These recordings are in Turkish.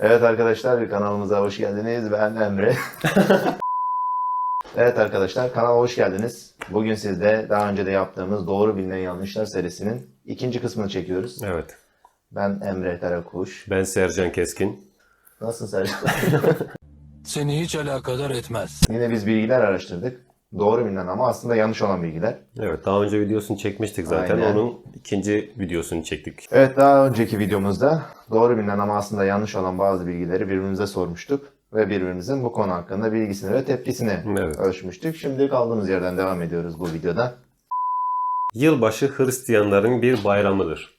Evet arkadaşlar kanalımıza hoş geldiniz. Ben Emre. evet arkadaşlar kanala hoş geldiniz. Bugün sizde daha önce de yaptığımız Doğru Bilinen Yanlışlar serisinin ikinci kısmını çekiyoruz. Evet. Ben Emre Karakuş. Ben Sercan Keskin. Nasılsın Sercan? Seni hiç alakadar etmez. Yine biz bilgiler araştırdık. Doğru bilinen ama aslında yanlış olan bilgiler. Evet daha önce videosunu çekmiştik zaten. Aynen. Onun ikinci videosunu çektik. Evet daha önceki videomuzda doğru bilinen ama aslında yanlış olan bazı bilgileri birbirimize sormuştuk. Ve birbirimizin bu konu hakkında bilgisini ve tepkisini Evet. ölçmüştük. Şimdi kaldığımız yerden devam ediyoruz bu videoda. Yılbaşı Hristiyanların bir bayramıdır.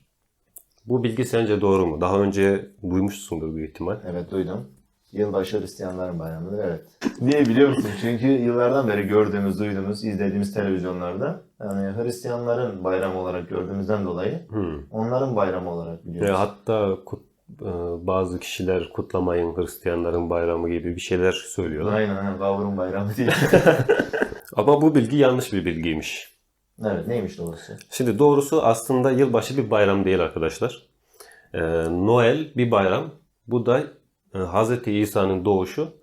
Bu bilgi sence doğru mu? Daha önce duymuşsundur büyük ihtimal. Evet duydum. Yılbaşı Hristiyanların bayramıdır evet. Niye biliyor musun? Çünkü yıllardan beri gördüğümüz, duyduğumuz, izlediğimiz televizyonlarda yani Hristiyanların bayramı olarak gördüğümüzden dolayı Hmm. onların bayramı olarak biliyoruz. E, hatta kut- e, bazı kişiler kutlamayın Hristiyanların bayramı gibi bir şeyler söylüyorlar. Aynen Gavurun bayramı değil. Ama bu bilgi yanlış bir bilgiymiş. evet neymiş doğrusu? Şimdi doğrusu aslında yılbaşı bir bayram değil arkadaşlar. Ee, Noel bir bayram. Bu da Hz. İsa'nın doğuşu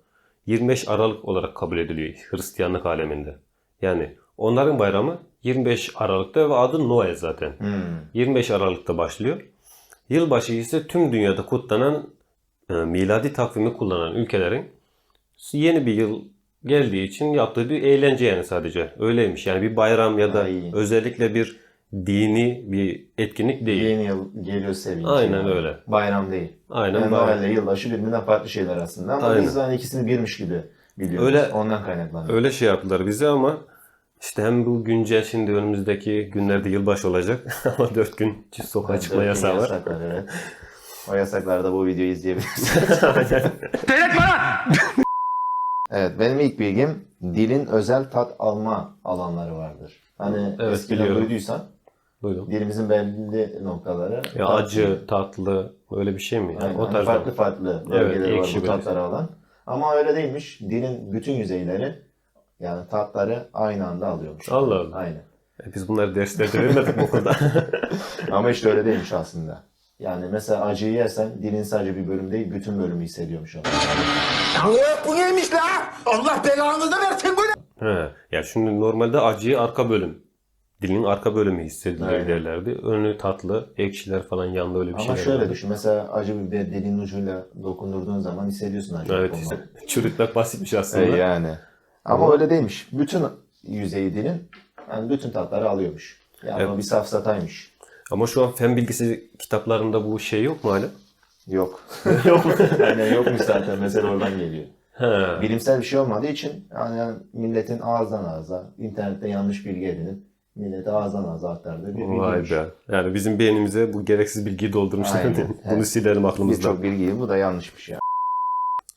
25 Aralık olarak kabul ediliyor Hristiyanlık aleminde. Yani onların bayramı 25 Aralık'ta ve adı Noel zaten. Hmm. 25 Aralık'ta başlıyor. Yılbaşı ise tüm dünyada kutlanan e, miladi takvimi kullanan ülkelerin yeni bir yıl geldiği için yaptığı bir eğlence yani sadece. Öyleymiş. Yani bir bayram ya da Ay. özellikle bir dini bir etkinlik değil. Yeni yıl geliyor sevinci. Aynen yani. öyle. Bayram değil. Aynen Yani bayram. Noel ile yılbaşı birbirinden farklı şeyler aslında. Ama Aynen. biz hani ikisini birmiş gibi biliyoruz. Öyle- Ondan kaynaklanıyor. Öyle şey yaptılar bize ama işte hem bu güncel şimdi önümüzdeki günlerde yılbaşı olacak ama 4 gün sokağa çıkma Dört gün yasağı var. yasak var, evet. O yasaklarda bu videoyu izleyebilirsiniz. evet benim ilk bilgim dilin özel tat alma alanları vardır. Hani Evet, eskiden biliyorum. duyduysan Duydum. dilimizin belli noktaları Ya tatlı. acı, tatlı öyle bir şey mi? Yani Aynen, o hani tarz farklı farklı bölgeleri Evet, var bu böyle. tatları alan. Ama öyle değilmiş. Dilin bütün yüzeyleri yani tatları aynı anda alıyormuş. Allah Allah. Aynen. E, Biz bunları derslerde vermedik okulda. Ama işte öyle değilmiş aslında. Yani mesela acıyı yersen dilin sadece bir bölüm değil bütün bölümü hissediyormuş. Allah bu neymiş la? Allah belanızı versin bu ne? He. Ya şimdi normalde acıyı arka bölüm. Dilin arka bölümü hissediliyor Aynen. derlerdi. Önü tatlı, ekşiler falan yanında öyle bir Ama şey şöyle vardı. düşün. Mesela acı biber dilin ucuyla dokundurduğun zaman hissediyorsun acı. Evet işte çürütmek basitmiş aslında. E, yani. Ama öyle değilmiş. Bütün yüzeyi dilin yani bütün tatları alıyormuş. Yani Evet. bir safsataymış. Ama şu an fen bilgisi kitaplarında bu şey yok mu hala? Yok. yok mu? yani yokmuş zaten. Mesela oradan geliyor. He. Bilimsel bir şey olmadığı için yani milletin ağızdan ağza, internette yanlış bilgi edinip millete ağızdan ağza aktardığı bir Vay be. Yani bizim beynimize bu gereksiz bilgiyi doldurmuşlar. Aynen. Bunu Evet. silerim aklımızdan. Birçok bilgiyi bu da yanlışmış ya.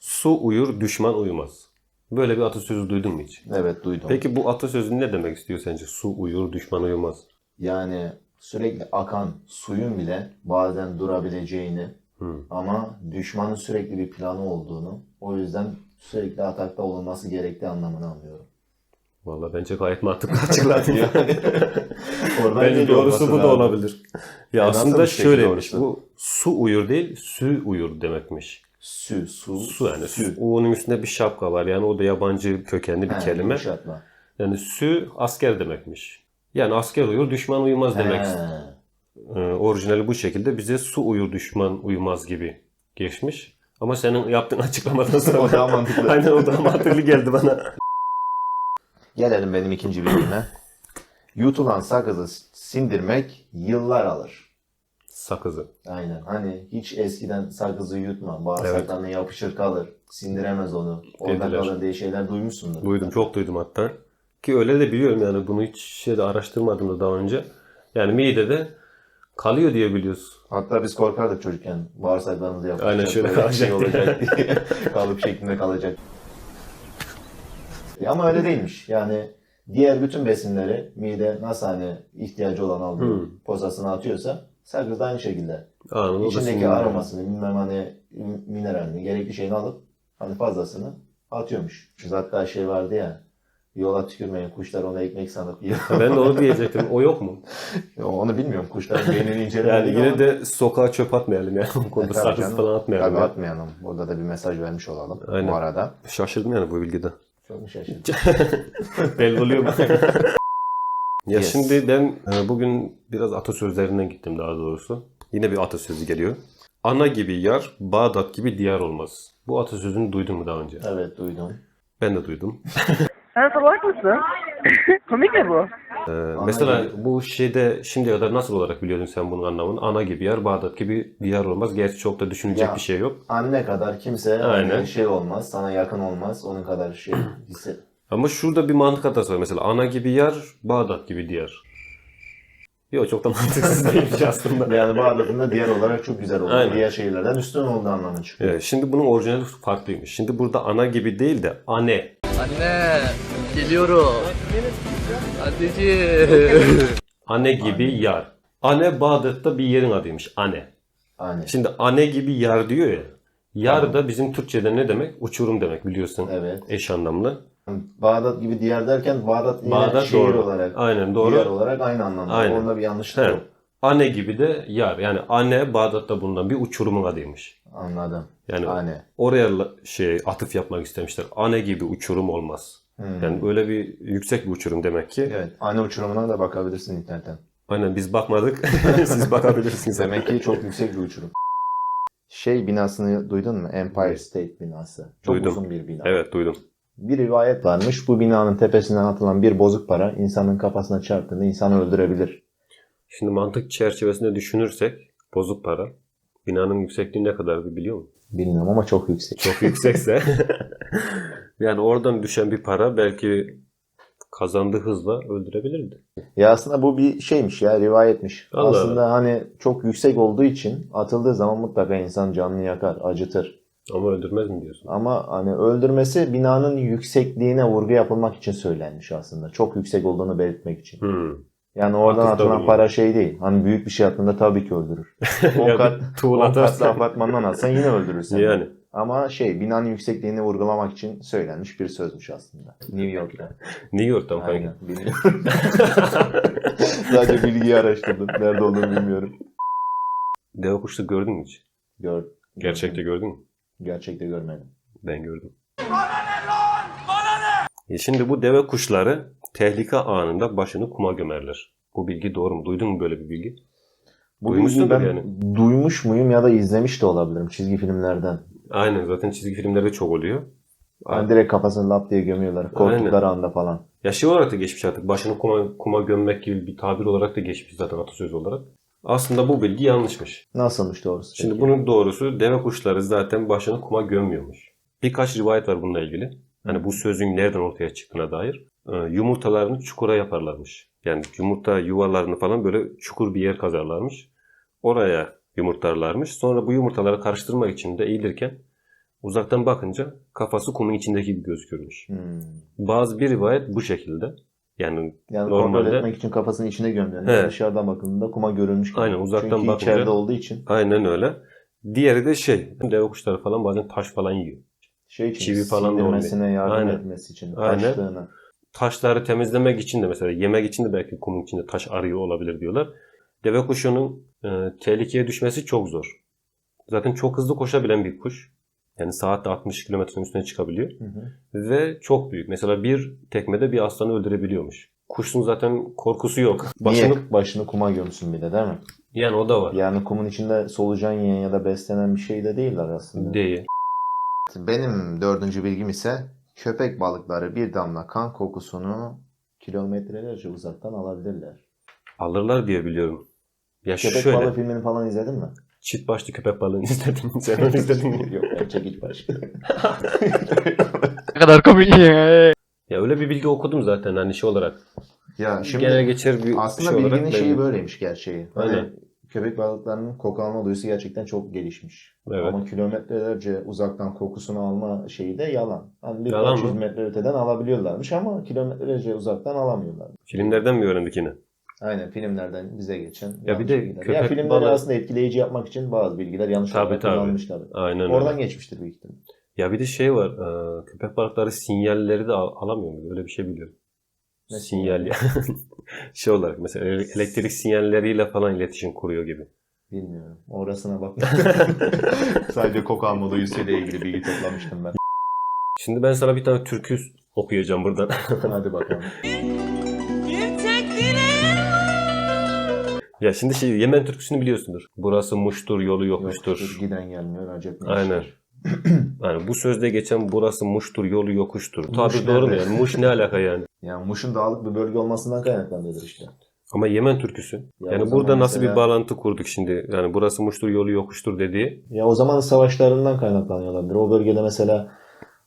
Su uyur, düşman uyumaz. Böyle bir atasözü duydun mu hiç? Evet duydum. Peki bu atasözü ne demek istiyor sence? Su uyur, düşman uyumaz. Yani sürekli akan suyun bile bazen durabileceğini Hı. ama düşmanın sürekli bir planı olduğunu o yüzden sürekli atakta olunması gerektiği anlamını anlıyorum. Vallahi bence gayet mantıklı açıkladın. Yani oradan Bence doğrusu bu da olabilir. Ya E, aslında şöyleymiş. Bu su uyur değil, sü uyur demekmiş. Sü, su, Su yani. sü. Su. Onun üstünde bir şapka var. Yani o da yabancı kökenli bir He, kelime. yumuşatma. Yani sü asker demekmiş. Yani asker uyur, düşman uyumaz demek. Ee, orijinali bu şekilde bize su uyur, düşman uyumaz gibi geçmiş. Ama senin yaptığın açıklamadan sonra O daha mantıklı. Aynen o daha mantıklı geldi bana. Gelelim benim ikinci bilgime. Yutulan sakızı sindirmek yıllar alır. Sakızı. Aynen. Hani hiç eskiden sakızı yutma. Bağırsaklarına yapışır kalır. Sindiremez onu. Orada Dediler. kalır diye şeyler duymuşsundur. Duydum, çok duydum hatta. Ki öyle de biliyorum yani bunu hiç şeyde araştırmadım da daha önce. Yani midede kalıyor diye biliyoruz. Hatta biz korkardık çocukken. Bağırsaklarımızı yapışacak. Aynen şöyle şey kalacak diye. olacak diye. Kalıp şeklinde kalacak. Ama öyle değilmiş. Yani diğer bütün besinleri mide nasıl hani ihtiyacı olan aldığı Hmm. posasını atıyorsa sakız da aynı şekilde. Da İçindeki aromasını, bilmem hani mineralini, gerekli şeyini alıp hani fazlasını atıyormuş. Şu hatta şey vardı ya Yola tükürmeyin kuşlar ona ekmek sanıp yiyor. Ben de onu diyecektim. O yok mu? Onu bilmiyorum kuşların beynini Yani incelemedik yine ama- de sokağa çöp atmayalım yani. Bu konuda E, sakız falan atmayalım. Tabii ya. atmayalım. Burada da bir mesaj vermiş olalım Aynen. bu arada. Şaşırdım yani bu bilgide. Çok mu şaşırdın? Belli oluyor mu? ya Yes. şimdi ben e, bugün biraz atasözlerinden gittim daha doğrusu. Yine bir atasözü geliyor. Ana gibi yar, Bağdat gibi diyar olmaz. Bu atasözünü duydun mu daha önce? evet duydum. Ben de duydum. Sen salak mısın? Komik mi bu? Ee, mesela gibi. bu şeyde şimdiye kadar nasıl olarak biliyordun sen bunun anlamını? Ana gibi yer, Bağdat gibi diyar olmaz. Gerçi çok da düşünecek Ya. bir şey yok. Anne kadar kimse Aynen. şey olmaz, sana yakın olmaz, onun kadar şey hisset. Ama şurada bir mantık hatası var. Mesela ana gibi yer, Bağdat gibi diyar. Yok çok da mantıksız değilmiş aslında. Yani Bağdat'ın da diğer olarak çok güzel olduğu, Aynen. diğer şehirlerden üstün olduğu anlamı çıkıyor. Evet, şimdi bunun orijinali farklıymış. Şimdi burada ana gibi değil de anne. Anne geliyorum. Anneciğim. Anne gibi yar. Anne Bağdat'ta bir yerin adıymış. Anne. Anne. Şimdi anne gibi yar diyor ya. Yar da bizim Türkçe'de ne demek? Uçurum demek biliyorsun. Evet. Eş anlamlı. Bağdat gibi diğer derken Bağdat yine Bağdat şehir doğru. olarak, Aynen doğru. diğer olarak aynı anlamda. Aynen. Orada bir yanlışlık He. yok. Anne gibi de yar. Yani anne Bağdat'ta bulunan bir uçurumun adıymış. Anladım. Yani Anne. oraya la- şey atıf yapmak istemişler. Anne gibi uçurum olmaz. Hmm. Yani böyle bir yüksek bir uçurum demek ki. Evet. Anne uçurumuna da bakabilirsin internetten. Aynen biz bakmadık. Siz bakabilirsiniz. Demek ki çok yüksek bir uçurum. Şey binasını duydun mu? Empire State binası. Çok Duydum. uzun bir bina. Evet duydum. Bir rivayet varmış. Bu binanın tepesinden atılan bir bozuk para insanın kafasına çarptığında insanı öldürebilir. Şimdi mantık çerçevesinde düşünürsek bozuk para binanın yüksekliği ne kadardı biliyor musun? Bilmiyorum ama çok yüksek. Çok yüksekse yani oradan düşen bir para belki kazandığı hızla öldürebilirdi. Ya aslında bu bir şeymiş ya rivayetmiş. Allah aslında hani çok yüksek olduğu için atıldığı zaman mutlaka insan canını yakar, acıtır. Ama öldürmez mi diyorsun? Ama hani öldürmesi binanın yüksekliğine vurgu yapılmak için söylenmiş aslında. Çok yüksek olduğunu belirtmek için. Hmm. Yani oradan Atıfta atılan para şey değil. Hani büyük bir şey attığında tabii ki öldürür. 10 Ya kat, bir tuğla 10 katlı apartmandan atsan yine öldürür seni. Yani Ama şey binanın yüksekliğini vurgulamak için söylenmiş bir sözmüş aslında. New York'ta. New York'tan. Aynen. Bilmiyorum. Sadece bilgiyi araştırdım. Nerede olduğunu bilmiyorum. Deve kuşu gördün mü hiç? Gör, Gerçekte gördün mü? Gerçekte görmedim. Ben gördüm. E şimdi bu deve kuşları tehlike anında başını kuma gömerler. Bu bilgi doğru mu? Duydun mu böyle bir bilgi? Bu Duymuşsundur bilgiyi ben yani. duymuş muyum ya da izlemiş de olabilirim çizgi filmlerden. Aynen zaten çizgi filmlerde çok oluyor. Hani direkt kafasını lap diye gömüyorlar. Korktukları anda falan. Ya şey olarak da geçmiş artık. Başını kuma, kuma gömmek gibi bir tabir olarak da geçmiş zaten atasözü olarak. Aslında bu bilgi yanlışmış. Nasılmış doğrusu? Şimdi peki? bunun doğrusu deve kuşları zaten başını kuma gömmüyormuş. Birkaç rivayet var bununla ilgili. Hani bu sözün nereden ortaya çıktığına dair. Ee, yumurtalarını çukura yaparlarmış. Yani yumurta yuvalarını falan böyle çukur bir yer kazarlarmış. Oraya yumurtlarlarmış. Sonra bu yumurtaları karıştırmak için de eğilirken uzaktan bakınca kafası kumun içindeki gibi gözükürmüş. Hmm. Bazı bir rivayet bu şekilde. Yani Yani Normalde- kontrol etmek için kafasının içine. He. Yani dışarıdan bakıldığında kuma görünmüş gibi. Aynen, uzaktan Çünkü bakınca- içeride olduğu için aynen öyle. Diğeri de şey, deve kuşları falan bazen taş falan yiyor. şey için Çivi falan da yardım Aynen. etmesi için. Aynen. Taşlığına. taşları temizlemek için de mesela yemek için de belki kumun içinde taş arıyor olabilir diyorlar. Deve kuşunun e, tehlikeye düşmesi çok zor. Zaten çok hızlı koşabilen bir kuş. Yani saatte 60 kilometrenin üstüne çıkabiliyor. Hı hı. Ve çok büyük. Mesela bir tekmede bir aslanı öldürebiliyormuş. Kuşun zaten korkusu yok. Niye Başını, başını kuma gömsün bir de değil mi? yani o da var. Yani kumun içinde solucan yiyen ya da beslenen bir şey de değiller aslında. Değil. Benim dördüncü bilgim ise köpek balıkları bir damla kan kokusunu kilometrelerce uzaktan alabilirler. Alırlar diye biliyorum. Ya Köpek şöyle. balığı filmini falan izledin mi? Çift başlı köpek balığını izledim. Sen onu izledin mi? Yok ben çekiç baş. Ne kadar komik ya. Ya öyle bir bilgi okudum zaten hani şey olarak. ya şimdi Genel geçer bir aslında şey olarak bilginin ben- şeyi böyleymiş gerçeği. Hani Aynen. köpek balıklarının koku alma duyusu gerçekten çok gelişmiş. Evet. Ama kilometrelerce uzaktan kokusunu alma şeyi de yalan. Hani Yalan birkaç mı? yüz metre öteden alabiliyorlarmış ama kilometrelerce uzaktan alamıyorlar. Filmlerden mi öğrendik yine? Aynen filmlerden bize geçen. bir yanlış de bilgiler. köpek ya filmleri balığı- aslında etkileyici yapmak için bazı bilgiler yanlış Tabii, olarak tabii. kullanılmışlar. Aynen Oradan öyle. geçmiştir büyük ihtimal. Ya bir de şey var. e, köpek balıkları sinyalleri de al- alamıyor mu? Öyle bir şey biliyorum. Ne Sinyal ya. şey olarak mesela ele- elektrik sinyalleriyle falan iletişim kuruyor gibi. Bilmiyorum. Orasına bak. Sadece koku alma duyusuyla ilgili bilgi toplamıştım ben. Şimdi ben sana bir tane türkü okuyacağım buradan. Hadi bakalım. ya şimdi şey Yemen türküsünü biliyorsundur. Burası Muş'tur, yolu yokuştur. Yokuştur, Giden gelmiyor. Acep ne Aynen. işler? Yani bu sözde geçen burası Muş'tur, yolu yokuştur. Muş Tabii doğru mu yani? Muş ne alaka yani? Yani Muş'un dağlık bir bölge olmasından kaynaklanıyordur işte. Ama Yemen türküsü. Ya yani burada nasıl mesela- bir bağlantı kurduk şimdi? Yani burası Muş'tur, yolu yokuştur dediği. Ya o zaman savaşlarından kaynaklanıyor olabilir. O bölgede mesela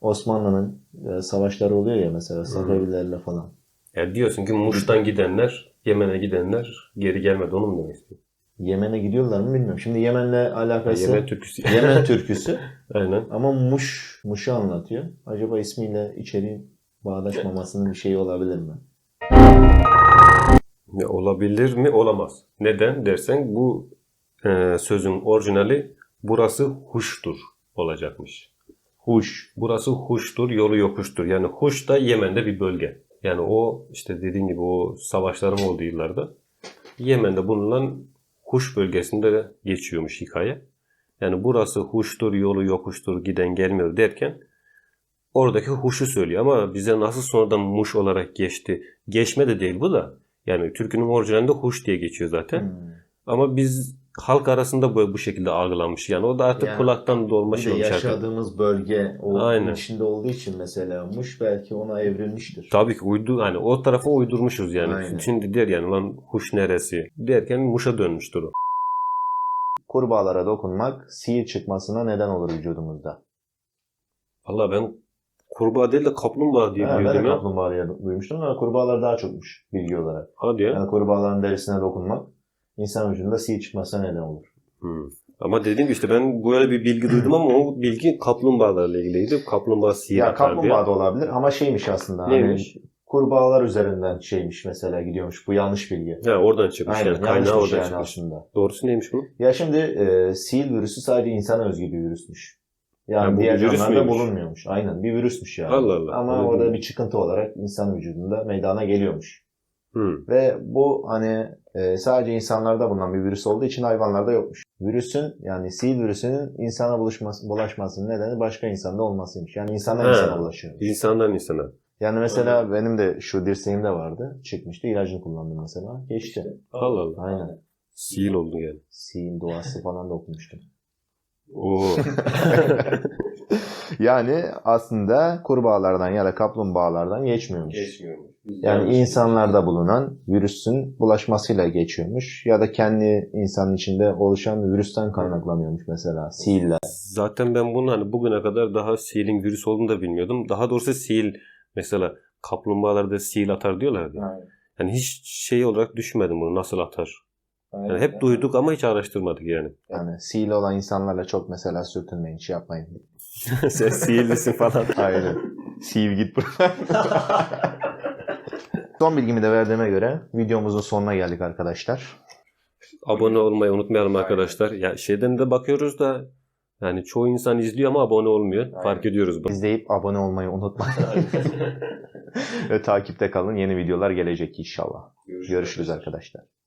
Osmanlı'nın e, savaşları oluyor ya mesela Safevilerle falan. Yani diyorsun ki Muş'tan gidenler, Yemen'e gidenler geri gelmedi. Onu mu demek istiyorsun? Yemen'e gidiyorlar mı bilmiyorum. Şimdi Yemen'le alakası Yemen türküsü. Yemen türküsü Aynen. ama Muş, Muş'u anlatıyor. Acaba ismiyle içeriğin bağdaşmamasının bir şeyi olabilir mi? Ne olabilir mi? Olamaz. Neden dersen bu e, sözün orijinali burası Huş'tur olacakmış. Huş. Burası Huş'tur, yolu yokuştur. Yani Huş da Yemen'de bir bölge. Yani o işte dediğin gibi o savaşların olduğu yıllarda Yemen'de bulunan Huş bölgesinde geçiyormuş hikaye. Yani burası Huş'tur, yolu yokuştur, giden gelmiyor derken oradaki Huş'u söylüyor ama bize nasıl sonradan Muş olarak geçti? Geçme de değil bu da. Yani türkünün orijinalinde Huş diye geçiyor zaten. Hmm. Ama biz halk arasında bu, bu şekilde algılanmış. Yani o da artık Yani kulaktan dolma şey olmuş. artık. yaşadığımız bölge o Aynen. içinde olduğu için mesela Muş belki ona evrilmiştir. Tabii ki uydu hani o tarafa uydurmuşuz yani. Aynen. Şimdi der yani lan huş neresi derken Muş'a dönmüştür o. Kurbağalara dokunmak sihir çıkmasına neden olur vücudumuzda. Valla ben kurbağa değil de kaplumbağa diye Ha, ben de biliyordum ya. kaplumbağa diye duymuştum ama kurbağalar daha çokmuş bilgi olarak. Hadi ya. Yani kurbağaların derisine dokunmak insan vücudunda sihir çıkmasına neden olur. Hmm. Ama dediğim gibi işte ben böyle bir bilgi duydum ama o bilgi kaplumbağalarla ilgiliydi. Kaplumbağa sihir ya kaplumbağa da olabilir ama şeymiş aslında. Neymiş? Hani kurbağalar üzerinden şeymiş mesela gidiyormuş. Bu yanlış bilgi. Ha, oradan çıkmış Aynen yani. Kaynağı oradan yani çıkmış. aslında. Doğrusu neymiş bunun? Ya şimdi e, sil virüsü sadece insana özgü bir virüsmüş. Yani bu diğer virüs canlılarda bulunmuyormuş. Aynen bir virüsmüş yani. Allah Allah. Ama Öyle orada bir çıkıntı olarak insan vücudunda meydana geliyormuş. Hmm. Ve bu hani e, sadece insanlarda bulunan bir virüs olduğu için hayvanlarda yokmuş. Virüsün yani sil virüsünün insana buluşması, bulaşmasının nedeni başka insanda olmasıymış. Yani insandan Ha. insana bulaşıyormuş. İnsandan insana. Yani mesela benim de şu dirseğimde vardı. Çıkmıştı. ilacını kullandım mesela. Geçti. Allah Allah. Aynen. Sihir oldu yani. Sil duası falan da okumuştum. Oo. yani aslında kurbağalardan ya da kaplumbağalardan geçmiyormuş. Geçmiyormuş. Yani insanlarda bulunan virüsün bulaşmasıyla geçiyormuş. Ya da kendi insanın içinde oluşan virüsten kaynaklanıyormuş mesela. Sihirler. Zaten ben bunu hani bugüne kadar daha sihirin virüs olduğunu da bilmiyordum. Daha doğrusu sihir mesela kaplumbağalarda sihir atar diyorlar ya. Yani hiç şey olarak düşünmedim bunu nasıl atar. Yani hep duyduk ama hiç araştırmadık yani. Yani sihirli olan insanlarla çok mesela sürtünmeyin, şey yapmayın. Sen sihirlisin falan. Aynen. Sihir git buradan. Son bilgimi de verdiğime göre videomuzun sonuna geldik arkadaşlar. Abone olmayı unutmayalım arkadaşlar. Ya şeyden de bakıyoruz da yani çoğu insan izliyor ama abone olmuyor. Fark ediyoruz bunu. İzleyip abone olmayı unutmayın. Ve takipte kalın. Yeni videolar gelecek inşallah. Görüşürüz arkadaşlar.